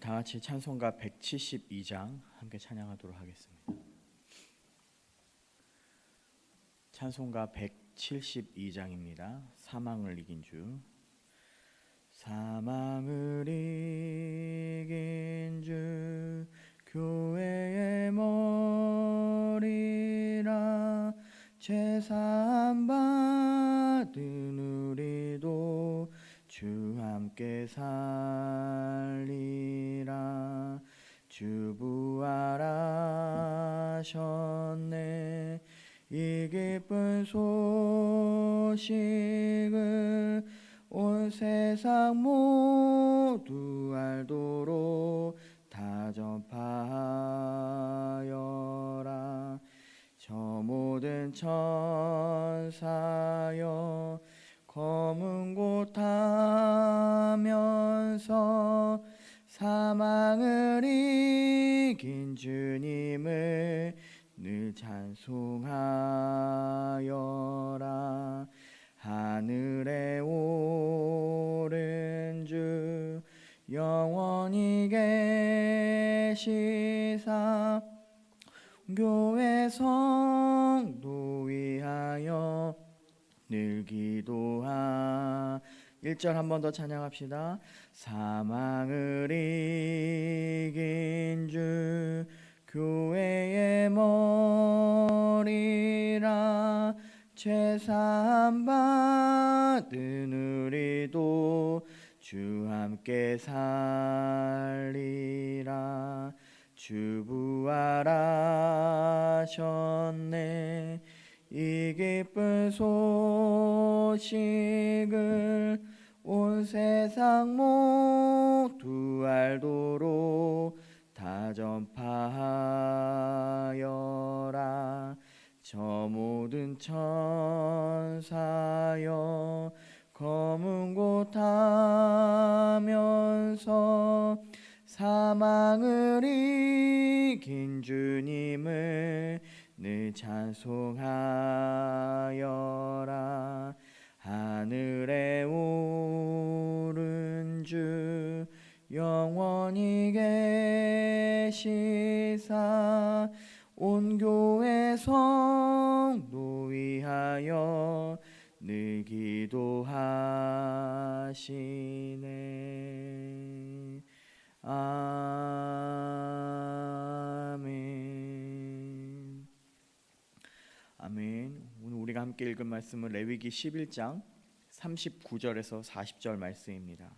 다 같이 찬송가 172장 함께 찬양하도록 하겠습니다. 찬송가 172장입니다. 사망을 이긴 주. 사망을 이긴 주 교회의 머리라 제사함 받은 우리도 주 함께 살리라. 주 부활하셨네. 이 기쁜 소식을 온 세상 모두 알도록 다 전파하여라. 저 모든 천사여 검은 곳 하면서 사망을 이긴 주님을 늘 찬송하여라. 하늘에 오른 주 영원히 계시사. 교회 성 늘 기도하. 1절 한 번 더 찬양합시다. 사망을 이긴 주 교회의 머리라. 죄사함 받은 우리도 주 함께 살리라. 주 부활하셨네 이 기쁜 소식을 온 세상 모두 알도록 다 전파하여라. 저 모든 천사여 검은 곳 하면서 사망을 이긴 주님을 늘 찬송하여라. 하늘에 오른 주 영원히 계시사 온 교회 성도 위하여 늘 기도하시네. 아 우리가 함께 읽은 말씀은 레위기 11장 39절에서 40절 말씀입니다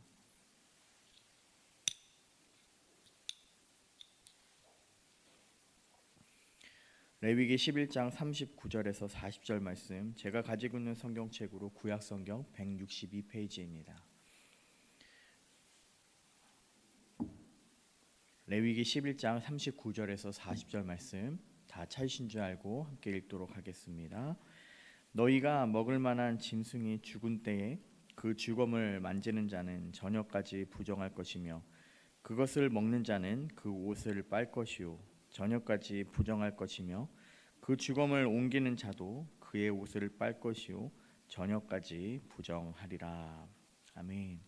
레위기 11장 39절에서 40절 말씀 제가 가지고 있는 성경책으로 구약 성경 162페이지입니다. 레위기 11장 39절에서 40절 말씀 다 찾으신 줄 알고 함께 읽도록 하겠습니다. 너희가 먹을 만한 짐승이 죽은 때에 그 주검을 만지는 자는 저녁까지 부정할 것이며 그것을 먹는 자는 그 옷을 빨 것이요 저녁까지 부정할 것이며 그 주검을 옮기는 자도 그의 옷을 빨 것이요 저녁까지 부정하리라. 아멘.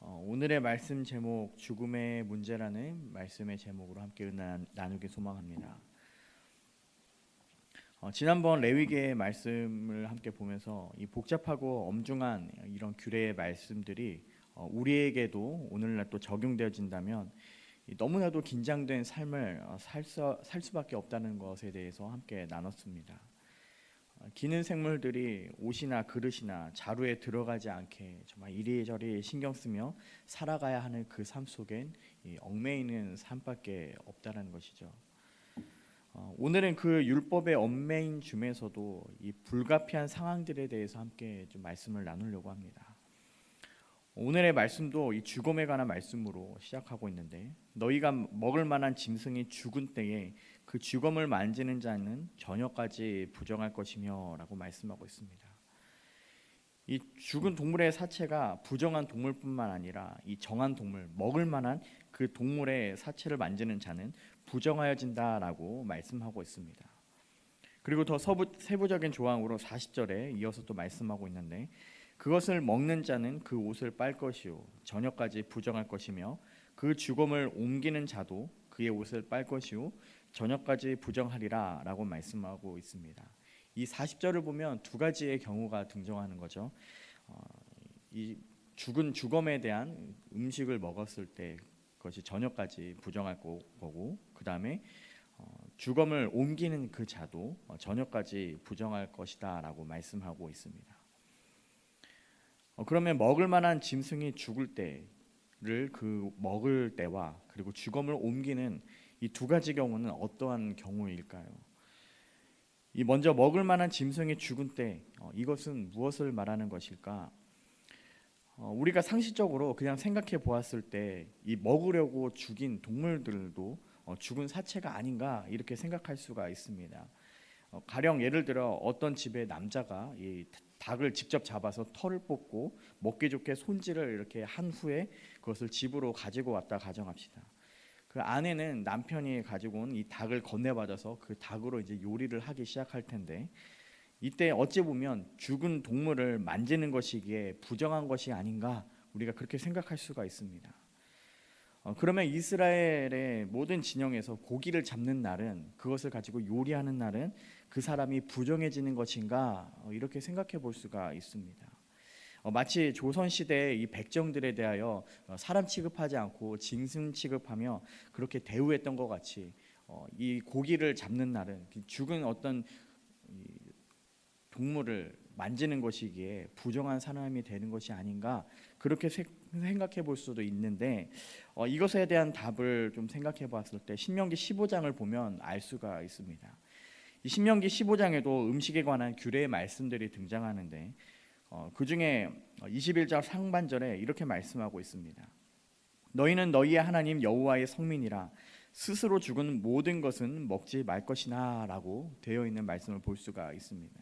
어, 오늘의 말씀 제목 죽음의 문제라는 말씀의 제목으로 함께 나, 나누기 소망합니다. 어, 지난번 레위기의 말씀을 함께 보면서 이 복잡하고 엄중한 이런 규례의 말씀들이 어, 우리에게도 오늘날 또 적용되어진다면 이 너무나도 긴장된 삶을 어, 살, 수, 살 수밖에 없다는 것에 대해서 함께 나눴습니다. 어, 기는 생물들이 옷이나 그릇이나 자루에 들어가지 않게 정말 이리저리 신경 쓰며 살아가야 하는 그 삶 속엔 이 얽매이는 삶밖에 없다는 것이죠. 어, 오늘은 그 율법의 얽매인 중에서도 이 불가피한 상황들에 대해서 함께 좀 말씀을 나누려고 합니다. 오늘의 말씀도 이 죽음에 관한 말씀으로 시작하고 있는데 너희가 먹을 만한 짐승이 죽은 때에 그 죽음을 만지는 자는 저녁까지 부정할 것이며라고 말씀하고 있습니다. 이 죽은 동물의 사체가 부정한 동물뿐만 아니라 이 정한 동물 먹을 만한 그 동물의 사체를 만지는 자는 부정하여진다라고 말씀하고 있습니다. 그리고 더 서부, 세부적인 조항으로 40절에 이어서 또 말씀하고 있는데 그것을 먹는 자는 그 옷을 빨 것이요 저녁까지 부정할 것이며 그 죽음을 옮기는 자도 그의 옷을 빨 것이요 저녁까지 부정하리라라고 말씀하고 있습니다. 이 40절을 보면 두 가지의 경우가 등장하는 거죠. 어, 이 죽은 죽음에 대한 음식을 먹었을 때 그것이 저녁까지 부정할 거- 거고 그 다음에 죽음을 옮기는 그 자도 어, 저녁까지 부정할 것이다라고 말씀하고 있습니다. 어, 그러면 먹을 만한 짐승이 죽을 때를 그 먹을 때와 그리고 죽음을 옮기는 이 두 가지 경우는 어떠한 경우일까요? 이 먼저 먹을 만한 짐승이 죽은 때 어, 이것은 무엇을 말하는 것일까? 어, 우리가 상식적으로 그냥 생각해 보았을 때 이 먹으려고 죽인 동물들도 어, 죽은 사체가 아닌가 이렇게 생각할 수가 있습니다. 어, 가령 예를 들어 어떤 집에 남자가 이 닭을 직접 잡아서 털을 뽑고 먹기 좋게 손질을 이렇게 한 후에 그것을 집으로 가지고 왔다 가정합시다. 그 아내는 남편이 가지고 온 이 닭을 건네받아서 그 닭으로 이제 요리를 하기 시작할 텐데 이때 어찌 보면 죽은 동물을 만지는 것이기에 부정한 것이 아닌가 우리가 그렇게 생각할 수가 있습니다. 어, 그러면 이스라엘의 모든 진영에서 고기를 잡는 날은 그것을 가지고 요리하는 날은 그 사람이 부정해지는 것인가 어, 이렇게 생각해 볼 수가 있습니다. 어, 마치 조선 시대의 이 백정들에 대하여 어, 사람 취급하지 않고 짐승 취급하며 그렇게 대우했던 것 같이 어, 이 고기를 잡는 날은 그 죽은 어떤 이 동물을 만지는 것이기에 부정한 사람이 되는 것이 아닌가 그렇게 세- 생각해 볼 수도 있는데 어, 이것에 대한 답을 좀 생각해 봤을 때 신명기 15장을 보면 알 수가 있습니다. 이 신명기 15장에도 음식에 관한 규례의 말씀들이 등장하는데 어, 그 중에 21절 상반절에 이렇게 말씀하고 있습니다. 너희는 너희의 하나님 여호와의 성민이라 스스로 죽은 모든 것은 먹지 말 것이나라고 되어 있는 말씀을 볼 수가 있습니다.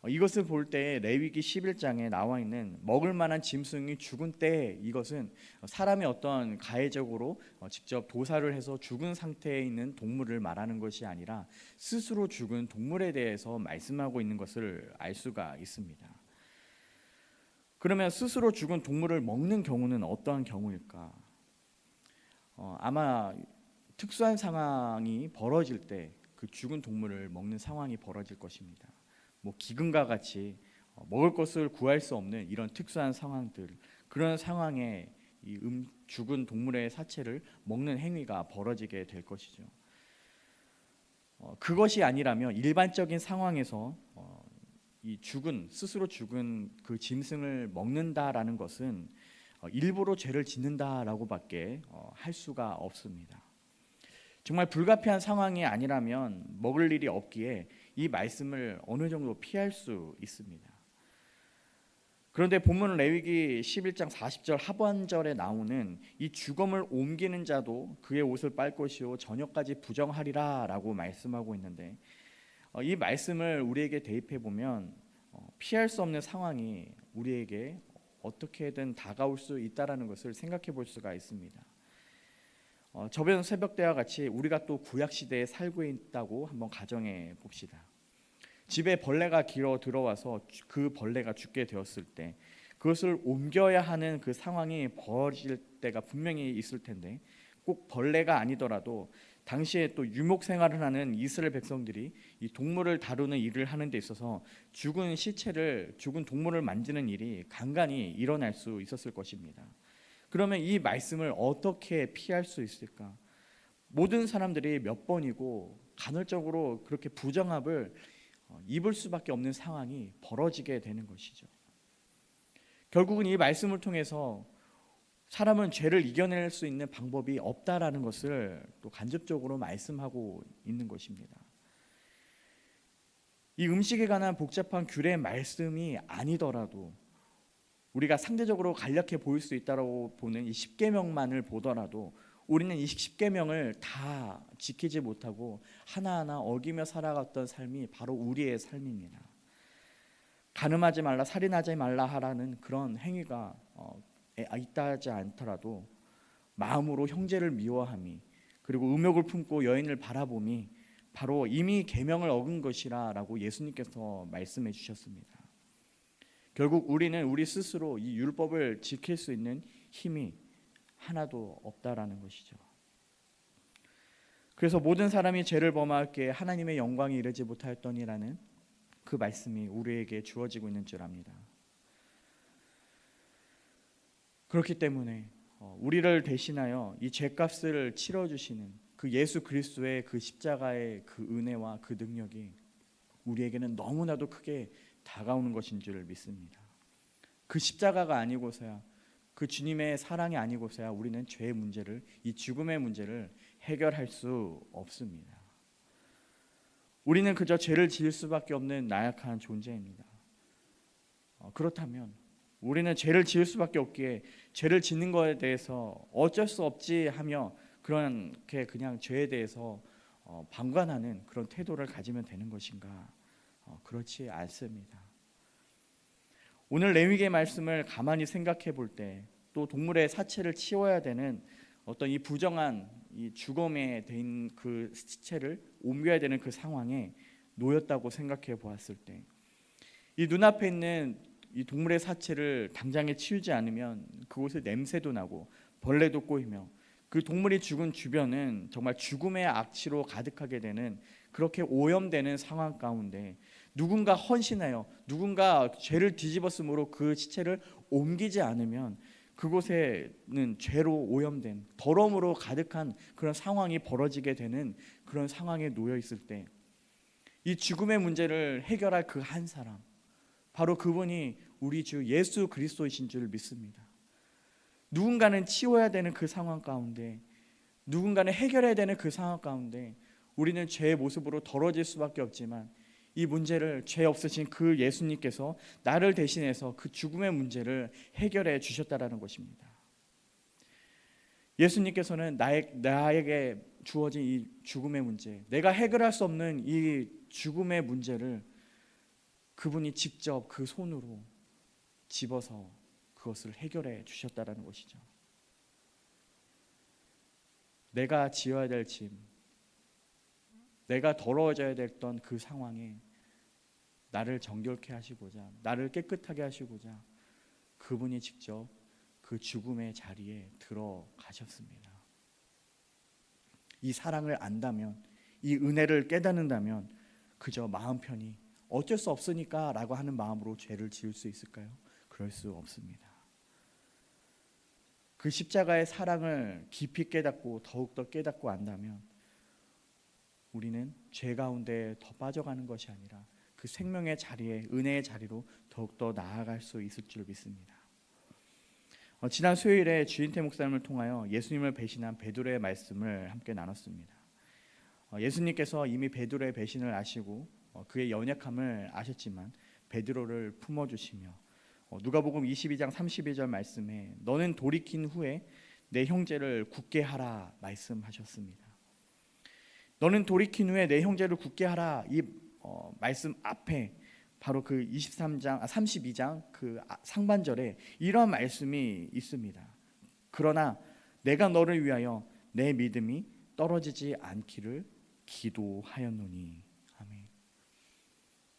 어, 이것을 볼 때 레위기 11장에 나와 있는 먹을 만한 짐승이 죽은 때 이것은 사람이 어떤 가해적으로 어, 직접 도살을 해서 죽은 상태에 있는 동물을 말하는 것이 아니라 스스로 죽은 동물에 대해서 말씀하고 있는 것을 알 수가 있습니다. 그러면 스스로 죽은 동물을 먹는 경우는 어떠한 경우일까? 어, 아마 특수한 상황이 벌어질 때 그 죽은 동물을 먹는 상황이 벌어질 것입니다. 뭐 기근과 같이 어, 먹을 것을 구할 수 없는 이런 특수한 상황들 그런 상황에 이 음, 죽은 동물의 사체를 먹는 행위가 벌어지게 될 것이죠. 어, 그것이 아니라면 일반적인 상황에서 어, 이 죽은 스스로 죽은 그 짐승을 먹는다라는 것은 어, 일부러 죄를 짓는다라고밖에 어, 할 수가 없습니다. 정말 불가피한 상황이 아니라면 먹을 일이 없기에 이 말씀을 어느 정도 피할 수 있습니다. 그런데 본문 레위기 11장 40절 하반절에 나오는 이 죽음을 옮기는 자도 그의 옷을 빨 것이요 저녁까지 부정하리라라고 말씀하고 있는데 어, 이 말씀을 우리에게 대입해 보면 어, 피할 수 없는 상황이 우리에게 어떻게든 다가올 수 있다라는 것을 생각해 볼 수가 있습니다. 어, 저번 새벽 때와 같이 우리가 또 구약 시대에 살고 있다고 한번 가정해 봅시다. 집에 벌레가 기어 들어와서 주- 그 벌레가 죽게 되었을 때 그것을 옮겨야 하는 그 상황이 벌어질 때가 분명히 있을 텐데 꼭 벌레가 아니더라도 당시에 또 유목 생활을 하는 이스라엘 백성들이 이 동물을 다루는 일을 하는 데 있어서 죽은 시체를 죽은 동물을 만지는 일이 간간히 일어날 수 있었을 것입니다. 그러면 이 말씀을 어떻게 피할 수 있을까? 모든 사람들이 몇 번이고 간헐적으로 그렇게 부정합을 어, 입을 수밖에 없는 상황이 벌어지게 되는 것이죠. 결국은 이 말씀을 통해서 사람은 죄를 이겨낼 수 있는 방법이 없다라는 것을 또 간접적으로 말씀하고 있는 것입니다. 이 음식에 관한 복잡한 규례 말씀이 아니더라도 우리가 상대적으로 간략해 보일 수 있다고 보는 이 십계명만을 보더라도 우리는 이 십계명을 다 지키지 못하고 하나하나 어기며 살아갔던 삶이 바로 우리의 삶입니다. 간음하지 말라, 살인하지 말라 하라는 그런 행위가 어, 에- 있다지 않더라도 마음으로 형제를 미워함이 그리고 음욕을 품고 여인을 바라봄이 바로 이미 계명을 어긴 것이라라고 예수님께서 말씀해 주셨습니다. 결국 우리는 우리 스스로 이 율법을 지킬 수 있는 힘이 하나도 없다라는 것이죠. 그래서 모든 사람이 죄를 범하게 하나님의 영광이 이르지 못하였더니라는 그 말씀이 우리에게 주어지고 있는 줄 압니다. 그렇기 때문에 어, 우리를 대신하여 이 죄값을 치러 주시는 그 예수 그리스도의 그 십자가의 그 은혜와 그 능력이 우리에게는 너무나도 크게 다가오는 것인 줄 믿습니다. 그 십자가가 아니고서야 그 주님의 사랑이 아니고서야 우리는 죄의 문제를 이 죽음의 문제를 해결할 수 없습니다. 우리는 그저 죄를 지을 수밖에 없는 나약한 존재입니다. 어, 그렇다면 우리는 죄를 지을 수밖에 없기에 죄를 짓는 것에 대해서 어쩔 수 없지 하며 그렇게 그냥 죄에 대해서 어, 방관하는 그런 태도를 가지면 되는 것인가? 어, 그렇지 않습니다. 오늘 레위기의 말씀을 가만히 생각해 볼 때 또 동물의 사체를 치워야 되는 어떤 이 부정한 이 죽음에 된 그 시체를 옮겨야 되는 그 상황에 놓였다고 생각해 보았을 때 이 눈앞에 있는 이 동물의 사체를 당장에 치우지 않으면 그곳에 냄새도 나고 벌레도 꼬이며 그 동물이 죽은 주변은 정말 죽음의 악취로 가득하게 되는 그렇게 오염되는 상황 가운데 누군가 헌신하여 누군가 죄를 뒤집었으므로 그 시체를 옮기지 않으면 그곳에는 죄로 오염된 더러움으로 가득한 그런 상황이 벌어지게 되는 그런 상황에 놓여 있을 때 이 죽음의 문제를 해결할 그 한 사람 바로 그분이 우리 주 예수 그리스도이신 줄 믿습니다. 누군가는 치워야 되는 그 상황 가운데 누군가는 해결해야 되는 그 상황 가운데 우리는 죄의 모습으로 더러질 수밖에 없지만 이 문제를 죄 없으신 그 예수님께서 나를 대신해서 그 죽음의 문제를 해결해 주셨다라는 것입니다. 예수님께서는 나의, 나에게 주어진 이 죽음의 문제, 내가 해결할 수 없는 이 죽음의 문제를 그분이 직접 그 손으로 집어서 그것을 해결해 주셨다라는 것이죠. 내가 지어야 될 짐, 내가 더러워져야 됐던 그 상황에 나를 정결케 하시고자, 나를 깨끗하게 하시고자 그분이 직접 그 죽음의 자리에 들어가셨습니다. 이 사랑을 안다면, 이 은혜를 깨닫는다면 그저 마음 편히 어쩔 수 없으니까라고 하는 마음으로 죄를 지을 수 있을까요? 그럴 수 없습니다. 그 십자가의 사랑을 깊이 깨닫고 더욱더 깨닫고 안다면 우리는 죄 가운데 더 빠져가는 것이 아니라 그 생명의 자리에 은혜의 자리로 더욱더 나아갈 수 있을 줄 믿습니다. 어, 지난 수요일에 주인태 목사님을 통하여 예수님을 배신한 베드로의 말씀을 함께 나눴습니다. 어, 예수님께서 이미 베드로의 배신을 아시고 어, 그의 연약함을 아셨지만 베드로를 품어주시며 어, 누가복음 22장 32절 말씀에 너는 돌이킨 후에 내 형제를 굳게 하라 말씀하셨습니다. 너는 돌이킨 후에 내 형제를 굳게 하라 이 어, 말씀 앞에 바로 그 23장 아, 32장 그 아, 상반절에 이런 말씀이 있습니다. 그러나 내가 너를 위하여 내 믿음이 떨어지지 않기를 기도하였노니 아멘.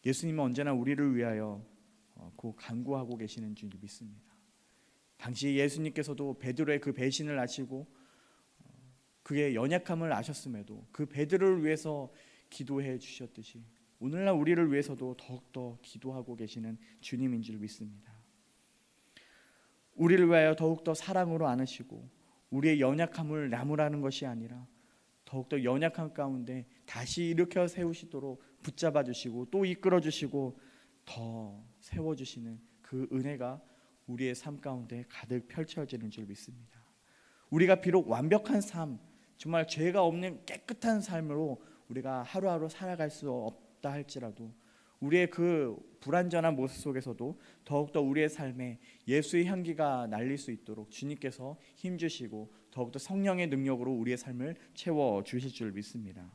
예수님은 언제나 우리를 위하여 어, 그 간구하고 계시는 줄 믿습니다. 당시 예수님께서도 베드로의 그 배신을 아시고 어, 그의 연약함을 아셨음에도 그 베드로를 위해서 기도해 주셨듯이 오늘날 우리를 위해서도 더욱더 기도하고 계시는 주님인 줄 믿습니다. 우리를 위하여 더욱더 사랑으로 안으시고 우리의 연약함을 나무라는 것이 아니라 더욱더 연약한 가운데 다시 일으켜 세우시도록 붙잡아 주시고 또 이끌어 주시고 더 세워 주시는 그 은혜가 우리의 삶 가운데 가득 펼쳐지는 줄 믿습니다. 우리가 비록 완벽한 삶, 정말 죄가 없는 깨끗한 삶으로 우리가 하루하루 살아갈 수 없다 할지라도 우리의 그 불완전한 모습 속에서도 더욱더 우리의 삶에 예수의 향기가 날릴 수 있도록 주님께서 힘 주시고 더욱더 성령의 능력으로 우리의 삶을 채워 주실 줄 믿습니다.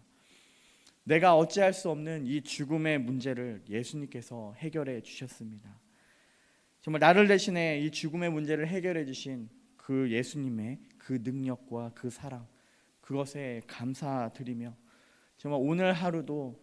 내가 어찌할 수 없는 이 죽음의 문제를 예수님께서 해결해 주셨습니다. 정말 나를 대신해 이 죽음의 문제를 해결해 주신 그 예수님의 그 능력과 그 사랑 그것에 감사드리며 정말 오늘 하루도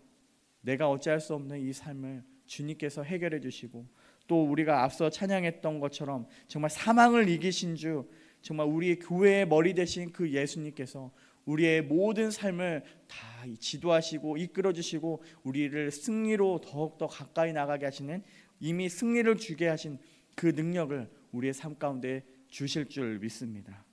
내가 어찌할 수 없는 이 삶을 주님께서 해결해 주시고 또 우리가 앞서 찬양했던 것처럼 정말 사망을 이기신 주 정말 우리의 교회의 머리 대신 그 예수님께서 우리의 모든 삶을 다 지도하시고 이끌어 주시고 우리를 승리로 더욱더 가까이 나가게 하시는 이미 승리를 주게 하신 그 능력을 우리의 삶 가운데 주실 줄 믿습니다.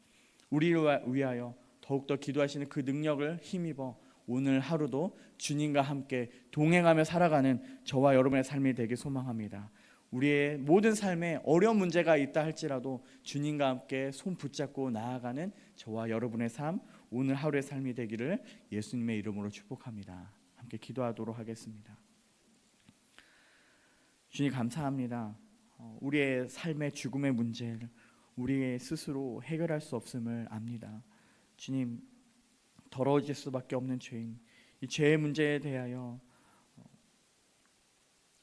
우리를 위하여 더욱더 기도하시는 그 능력을 힘입어 오늘 하루도 주님과 함께 동행하며 살아가는 저와 여러분의 삶이 되길 소망합니다. 우리의 모든 삶에 어려운 문제가 있다 할지라도 주님과 함께 손 붙잡고 나아가는 저와 여러분의 삶 오늘 하루의 삶이 되기를 예수님의 이름으로 축복합니다. 함께 기도하도록 하겠습니다. 주님 감사합니다. 어, 우리의 삶의 죽음의 문제를 우리 스스로 해결할 수 없음을 압니다. 주님 더러워질 수밖에 없는 죄인 이 죄의 문제에 대하여 어,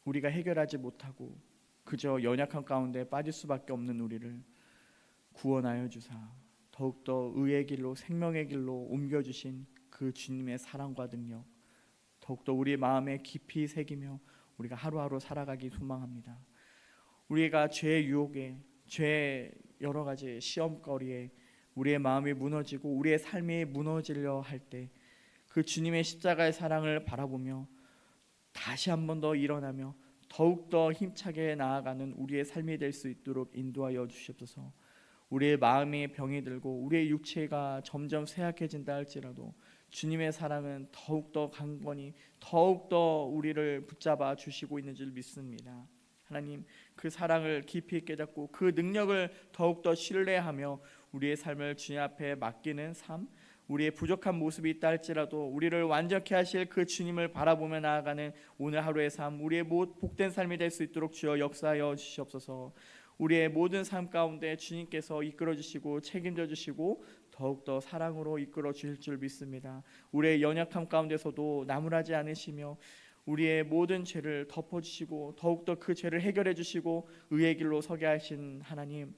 우리가 해결하지 못하고 그저 연약한 가운데 빠질 수밖에 없는 우리를 구원하여 주사 더욱더 의의 길로 생명의 길로 옮겨 주신 그 주님의 사랑과 능력 더욱더 우리 마음에 깊이 새기며 우리가 하루하루 살아가기 소망합니다. 우리가 죄의 유혹에 죄의 여러 가지 시험거리에 우리의 마음이 무너지고 우리의 삶이 무너지려 할 때 그 주님의 십자가의 사랑을 바라보며 다시 한 번 더 일어나며 더욱 더 힘차게 나아가는 우리의 삶이 될 수 있도록 인도하여 주시옵소서. 우리의 마음이 병이 들고 우리의 육체가 점점 쇠약해진다 할지라도 주님의 사랑은 더욱 더 강건히 더욱 더 우리를 붙잡아 주시고 있는 줄 믿습니다. 하나님 그 사랑을 깊이 깨닫고 그 능력을 더욱 더 신뢰하며 우리의 삶을 주님 앞에 맡기는 삶 우리의 부족한 모습이 있다 할지라도 우리를 완전케 하실 그 주님을 바라보며 나아가는 오늘 하루의 삶 우리의 복된 삶이 될 수 있도록 주여 역사하여 주시옵소서 우리의 모든 삶 가운데 주님께서 이끌어 주시고 책임져 주시고 더욱더 사랑으로 이끌어 주실 줄 믿습니다. 우리의 연약함 가운데서도 나무라지 않으시며 우리의 모든 죄를 덮어 주시고 더욱더 그 죄를 해결해 주시고 의의 길로 서게 하신 하나님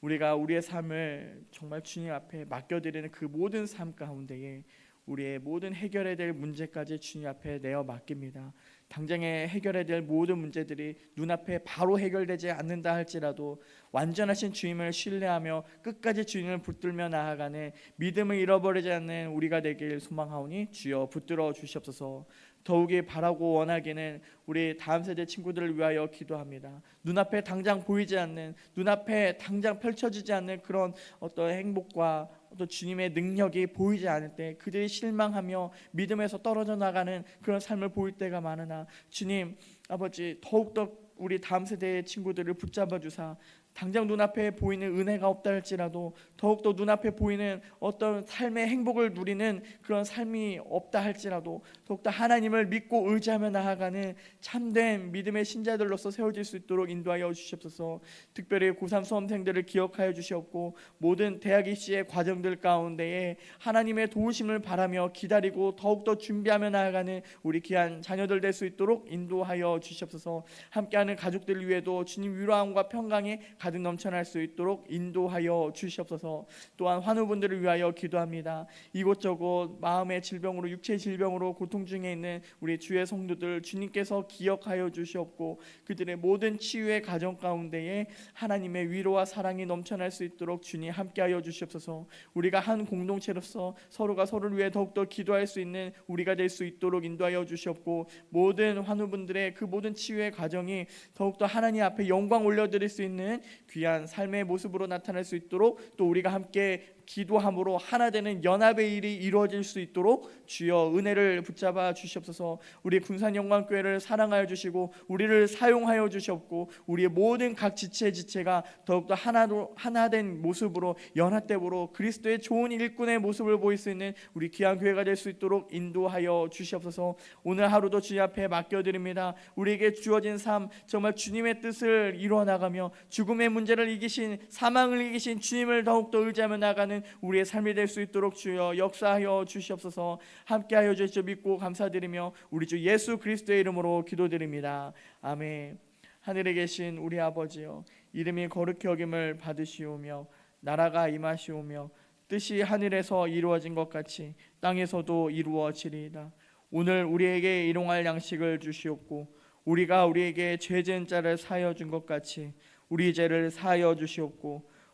우리가 우리의 삶을 정말 주님 앞에 맡겨 드리는 그 모든 삶 가운데에 우리의 모든 해결해야 될 문제까지 주님 앞에 내어 맡깁니다. 당장에 해결해야 될 모든 문제들이 눈앞에 바로 해결되지 않는다 할지라도 완전하신 주님을 신뢰하며 끝까지 주님을 붙들며 나아가는 믿음을 잃어버리지 않는 우리가 되길 소망하오니 주여 붙들어 주시옵소서. 더욱이 바라고 원하기는 우리 다음 세대 친구들을 위하여 기도합니다. 눈앞에 당장 보이지 않는 눈앞에 당장 펼쳐지지 않는 그런 어떤 행복과 또 주님의 능력이 보이지 않을 때 그들이 실망하며 믿음에서 떨어져 나가는 그런 삶을 보일 때가 많으나 주님 아버지 더욱더 우리 다음 세대의 친구들을 붙잡아 주사 당장 눈앞에 보이는 은혜가 없다 할지라도 더욱더 눈앞에 보이는 어떤 삶의 행복을 누리는 그런 삶이 없다 할지라도 더욱더 하나님을 믿고 의지하며 나아가는 참된 믿음의 신자들로서 세워질 수 있도록 인도하여 주시옵소서. 특별히 고3 수험생들을 기억하여 주시옵고 모든 대학 입시의 과정들 가운데에 하나님의 도우심을 바라며 기다리고 더욱더 준비하며 나아가는 우리 귀한 자녀들 될 수 있도록 인도하여 주시옵소서. 함께하는 가족들 위에도 주님 위로함과 평강에 가득 넘쳐날 수 있도록 인도하여 주시옵소서. 또한 환우분들을 위하여 기도합니다. 이곳저곳 마음의 질병으로 육체 질병으로 고통 중에 있는 우리 주의 성도들 주님께서 기억하여 주시옵고 그들의 모든 치유의 가정 가운데에 하나님의 위로와 사랑이 넘쳐날 수 있도록 주님 함께하여 주시옵소서. 우리가 한 공동체로서 서로가 서로를 위해 더욱더 기도할 수 있는 우리가 될 수 있도록 인도하여 주시옵고 모든 환우분들의 그 모든 치유의 과정이 더욱더 하나님 앞에 영광 올려드릴 수 있는 귀한 삶의 모습으로 나타날 수 있도록 또 우리가 함께 기도함으로 하나 되는 연합의 일이 이루어질 수 있도록 주여 은혜를 붙잡아 주시옵소서. 우리 군산 영광교회를 사랑하여 주시고 우리를 사용하여 주시옵고 우리의 모든 각 지체 지체가 더욱더 하나로 하나된 모습으로 연합됨으로 그리스도의 좋은 일꾼의 모습을 보일 수 있는 우리 귀한 교회가 될 수 있도록 인도하여 주시옵소서. 오늘 하루도 주님 앞에 맡겨 드립니다. 우리에게 주어진 삶 정말 주님의 뜻을 이루어 나가며 죽음의 문제를 이기신 사망을 이기신 주님을 더욱더 의지하며 나가는 우리의 삶이 될 수 있도록 주여 역사하여 주시옵소서. 함께하여 주시오. 믿고 감사드리며 우리 주 예수 그리스도의 이름으로 기도드립니다. 아멘. 하늘에 계신 우리 아버지여 이름이 거룩히 여김을 받으시오며 나라가 임하시오며 뜻이 하늘에서 이루어진 것 같이 땅에서도 이루어지리이다. 오늘 우리에게 일용할 양식을 주시옵고 우리가 우리에게 죄진 자를 사하여 준 것 같이 우리 죄를 사하여 주시옵고